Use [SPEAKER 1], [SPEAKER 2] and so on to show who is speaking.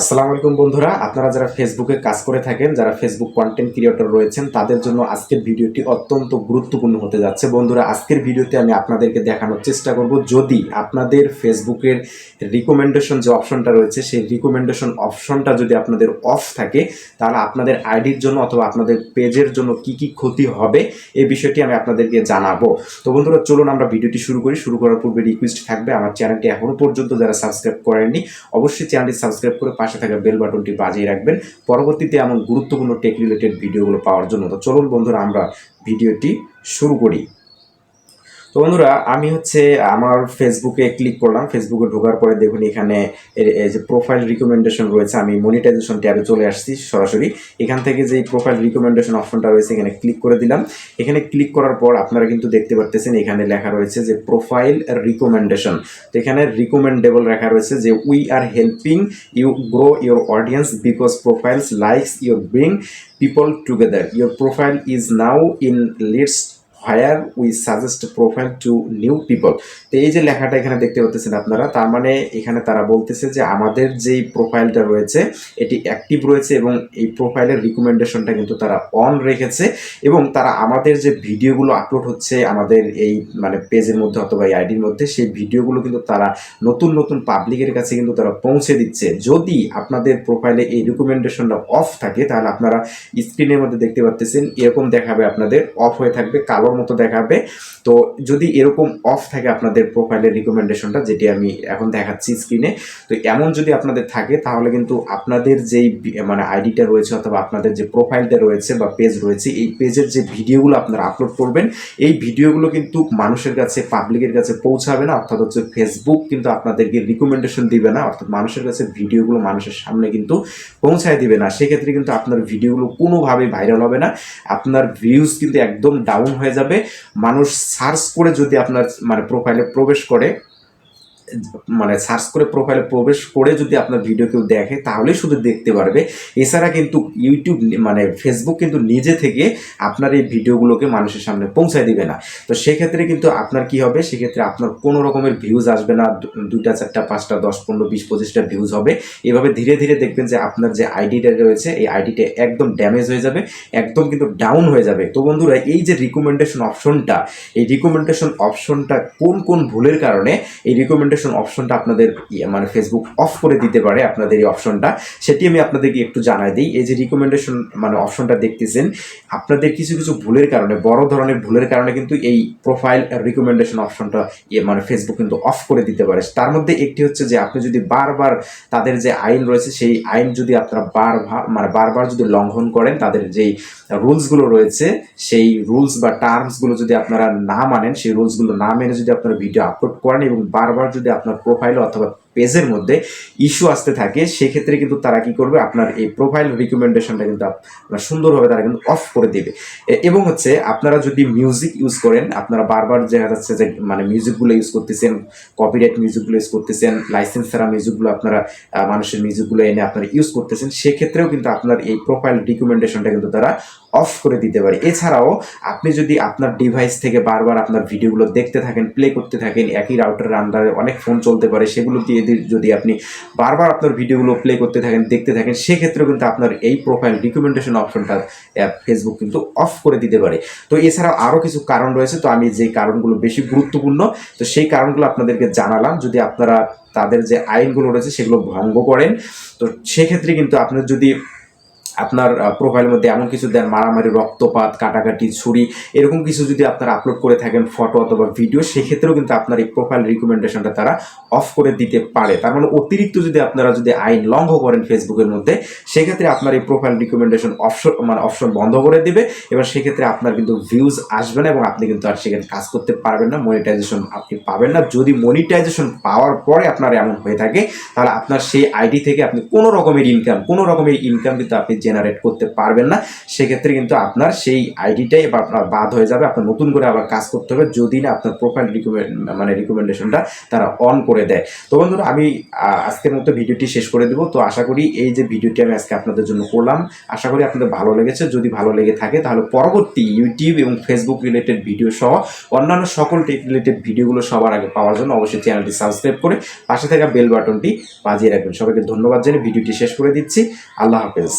[SPEAKER 1] আসসালামু আলাইকুম বন্ধুরা, আপনারা যারা ফেসবুকে কাজ করে থাকেন, যারা ফেসবুক কন্টেন্ট ক্রিয়েটর রয়েছেন, তাদের জন্য আজকের ভিডিওটি অত্যন্ত গুরুত্বপূর্ণ হতে যাচ্ছে। বন্ধুরা, আজকের ভিডিওতে আমি আপনাদেরকে দেখানোর চেষ্টা করব, যদি আপনাদের ফেসবুকের রিকমেন্ডেশন যে অপশনটা রয়েছে, সেই রিকমেন্ডেশন অপশনটা যদি আপনাদের অফ থাকে, তাহলে আপনাদের আইডির জন্য অথবা আপনাদের পেজের জন্য কি কি ক্ষতি হবে, এই বিষয়টি আমি আপনাদেরকে জানাব। তো বন্ধুরা, চলুন আমরা ভিডিওটি শুরু করি। শুরু করার পূর্বে রিকোয়েস্ট থাকবে, আমার চ্যানেলটি এখনও পর্যন্ত যারা সাবস্ক্রাইব করেননি, অবশ্যই চ্যানেলটি সাবস্ক্রাইব করে পাশে থাকা বেল বাটনটি বাজিয়ে রাখবেন। পরবর্তীতে এমন গুরুত্বপূর্ণ টেক রিলেটেড ভিডিওগুলো পাওয়ার জন্য। তো চলুন বন্ধুরা, আমরা ভিডিওটি শুরু করি। তো বন্ধুরা, আমি হচ্ছে আমার ফেসবুকে ক্লিক করলাম। ফেসবুকে ঢোকার পরে দেখুন এখানে যে প্রোফাইল রিকমেন্ডেশন রয়েছে, আমি মনিটাইজেশন ট্যাবে চলে আসছি সরাসরি। এখান থেকে যে প্রোফাইল রিকমেন্ডেশন অপশনটা রয়েছে, এখানে ক্লিক করে দিলাম। এখানে ক্লিক করার পর আপনারা কিন্তু দেখতে পারতেছেন, এখানে লেখা রয়েছে যে প্রোফাইল রিকমেন্ডেশন তো এখানে রিকমেন্ডেবল লেখা রয়েছে যে we are helping you grow your audience because profiles likes your bring people together your profile is now in leads higher we suggest profile to new people তো এই যে লেখাটা এখানে দেখতে পাচ্ছেন আপনারা, তার মানে এখানে তারা বলতেছে যে আমাদের যেই প্রোফাইলটা রয়েছে, এটি অ্যাক্টিভ রয়েছে এবং এই প্রোফাইলের রিকমেন্ডেশনটা কিন্তু তারা অন রেখেছে এবং তারা আমাদের যে ভিডিওগুলো আপলোড হচ্ছে আমাদের এই মানে পেজের মধ্যে অথবা এই আইডির মধ্যে, সেই ভিডিওগুলো কিন্তু তারা নতুন নতুন পাবলিকের কাছে কিন্তু তারা পৌঁছে দিচ্ছে। যদি আপনাদের প্রোফাইলে এই রিকমেন্ডেশনটা অফ থাকে, তাহলে আপনারা স্ক্রিনের মধ্যে দেখতে পাচ্ছেন, এরকম দেখাবে আপনাদের অফ হয়ে থাকবে, কালোর মতো দেখাবে। তো যদি এরকম অফ থাকে আপনাদের প্রোফাইলের রিকমেন্ডেশনটা যেটি আমি এখন দেখাচ্ছি স্ক্রিনে তো এমন যদি আপনাদের থাকে, তাহলে কিন্তু আপনাদের যেই মানে আইডিটা রয়েছে অথবা আপনাদের যে প্রোফাইলটা রয়েছে বা পেজ রয়েছে, এই পেজের যে ভিডিওগুলো আপনারা আপলোড করবেন, এই ভিডিওগুলো কিন্তু মানুষের কাছে পাবলিকের কাছে পৌঁছাবে না, অর্থাৎ হচ্ছে ফেসবুক কিন্তু আপনাদেরকে রিকমেন্ডেশন দিবে না, অর্থাৎ মানুষের কাছে ভিডিওগুলো মানুষের সামনে কিন্তু পৌঁছায় দিবে না। সেক্ষেত্রে কিন্তু আপনার ভিডিওগুলো কোনোভাবেই ভাইরাল হবে না। আপনার ভিউজ কিন্তু একদম ডাউন হয়ে যাবে। মানুষ সার্চ করে যদি আপনার মানে প্রোফাইলে প্রবেশ করে মানে সার্চ করে প্রোফাইলে প্রবেশ করে যদি আপনার ভিডিও কেউ দেখে, তাহলেই শুধু দেখতে পারবে। এছাড়া কিন্তু ইউটিউব মানে ফেসবুক কিন্তু নিজে থেকে আপনার এই ভিডিওগুলোকে মানুষের সামনে পৌঁছায় দিবে না। তো সেক্ষেত্রে কিন্তু আপনার কি হবে? সেক্ষেত্রে আপনার কোনো রকমের ভিউজ আসবে না। দুইটা, চারটা, পাঁচটা, দশ, পনেরো, বিশ, পঁচিশটা ভিউজ হবে। এভাবে ধীরে ধীরে দেখবেন যে আপনার যে আইডিটা রয়েছে, এই আইডিটা একদম ড্যামেজ হয়ে যাবে, একদম কিন্তু ডাউন হয়ে যাবে। তো বন্ধুরা, এই যে রিকমেন্ডেশন অপশনটা এই রিকমেন্ডেশন অপশনটা কোন কোন ভুলের কারণে, এই রিকমেন্ডেশন অপশনটা আপনাদের ইয়ে মানে ফেসবুক অফ করে দিতে পারে আপনাদের এই অপশনটা সেটি আমি আপনাদেরকে একটু জানাই দিই। এই যে রিকমেন্ডেশন মানে অপশনটা দেখতেছেন, আপনাদের কিছু কিছু ভুলের কারণে, বড় ধরনের ভুলের কারণে কিন্তু এই প্রোফাইল রিকমেন্ডেশন অপশনটা ইয়ে মানে ফেসবুক কিন্তু অফ করে দিতে পারে। তার মধ্যে একটি হচ্ছে যে, আপনি যদি বারবার তাদের যে আইন রয়েছে, সেই আইন যদি আপনারা বার মানে বারবার যদি লঙ্ঘন করেন, তাদের যেই রুলসগুলো রয়েছে, সেই রুলস বা টার্মসগুলো যদি আপনারা না মানেন, সেই রুলসগুলো না মেনে যদি আপনারা ভিডিও আপলোড করেন এবং বারবার যদি আপনার প্রোফাইলে অথবা পেজের মধ্যে ইস্যু আসতে থাকে, সেক্ষেত্রে কিন্তু তারা কি করবে? আপনার এই প্রোফাইল রিকমেন্ডেশনটা কিন্তু আপনার সুন্দরভাবে তারা কিন্তু অফ করে দেবে। এবং হচ্ছে আপনারা যদি মিউজিক ইউজ করেন, আপনারা বারবার দেখা যাচ্ছে যে মানে মিউজিকগুলো ইউজ করতেছেন কপিরাইট মিউজিকগুলো ইউজ করতেছেন লাইসেন্স ছাড়া মিউজিকগুলো আপনারা মানুষের মিউজিকগুলো এনে আপনারা ইউজ করতেছেন, সেক্ষেত্রেও কিন্তু আপনার এই প্রোফাইল রিকমেন্ডেশনটা কিন্তু তারা অফ করে দিতে পারে। এছাড়াও আপনি যদি আপনার ডিভাইস থেকে বারবার আপনার ভিডিওগুলো দেখতে থাকেন প্লে করতে থাকেন, একই রাউটারের আন্ডারে অনেক ফোন চলতে পারে, সেগুলো দিয়ে দি- যদি আপনি বারবার আপনার ভিডিওগুলো প্লে করতে থাকেন, দেখতে থাকেন সেক্ষেত্রে কিন্তু আপনার এই প্রোফাইল রিকমেন্ডেশন অপশনটা অ্যাপ ফেসবুক কিন্তু অফ করে দিতে পারে। তো এছাড়াও আরও কিছু কারণ রয়েছে, তো আমি যে কারণগুলো বেশি গুরুত্বপূর্ণ, তো সেই কারণগুলো আপনাদেরকে জানালাম। যদি আপনারা তাদের যে আইনগুলো রয়েছে, সেগুলো ভঙ্গ করেন, তো সেক্ষেত্রে কিন্তু আপনার যদি আপনার প্রোফাইলের মধ্যে এমন কিছু দেন, মারামারি, রক্তপাত, কাটাকাটি, ছুরি, এরকম কিছু যদি আপনারা আপলোড করে থাকেন ফটো অথবা ভিডিও সেক্ষেত্রেও কিন্তু আপনার এই প্রোফাইল রিকমেন্ডেশনটা তারা অফ করে দিতে পারে। তার মানে অতিরিক্ত যদি আপনারা যদি আইন লঙ্ঘ করেন ফেসবুকের মধ্যে, সেক্ষেত্রে আপনার এই প্রোফাইল রিকমেন্ডেশন অপশন মানে অপশন বন্ধ করে দেবে। এবং সেক্ষেত্রে আপনার কিন্তু ভিউজ আসবে না এবং আপনি কিন্তু আর সেখানে কাজ করতে পারবেন না মনিটাইজেশন আপনি পাবেন না। যদি মনিটাইজেশন পাওয়ার পরে আপনার এমন হয়ে থাকে, তাহলে আপনার সেই আইডি থেকে আপনি কোনো রকমের ইনকাম কোনো রকমের ইনকাম কিন্তু আপনি জেনারেট করতে পারবেন না, সেক্ষেত্রে কিন্তু আপনার সেই আইডিটাই আপনার বাদ হয়ে যাবে। আপনার নতুন করে আবার কাজ করতে হবে, যদি না আপনার প্রোফাইল রিকমেন্ড মানে রিকমেন্ডেশনটা তারা অন করে দেয়। তো বন্ধুরা, আমি আজকের মতো ভিডিওটি শেষ করে দেবো। তো আশা করি এই যে ভিডিওটি আমি আজকে আপনাদের জন্য করলাম, আশা করি আপনাদের ভালো লেগেছে। যদি ভালো লেগে থাকে, তাহলে পরবর্তী ইউটিউব এবং ফেসবুক রিলেটেড ভিডিও সহ অন্যান্য সকল টেক রিলেটেড ভিডিওগুলো সবার আগে পাওয়ার জন্য অবশ্যই চ্যানেলটি সাবস্ক্রাইব করে পাশে থাকা বেল বাটনটি বাজিয়ে রাখবেন। সবাইকে ধন্যবাদ জানিয়ে ভিডিওটি শেষ করে দিচ্ছি। আল্লাহ হাফেজ।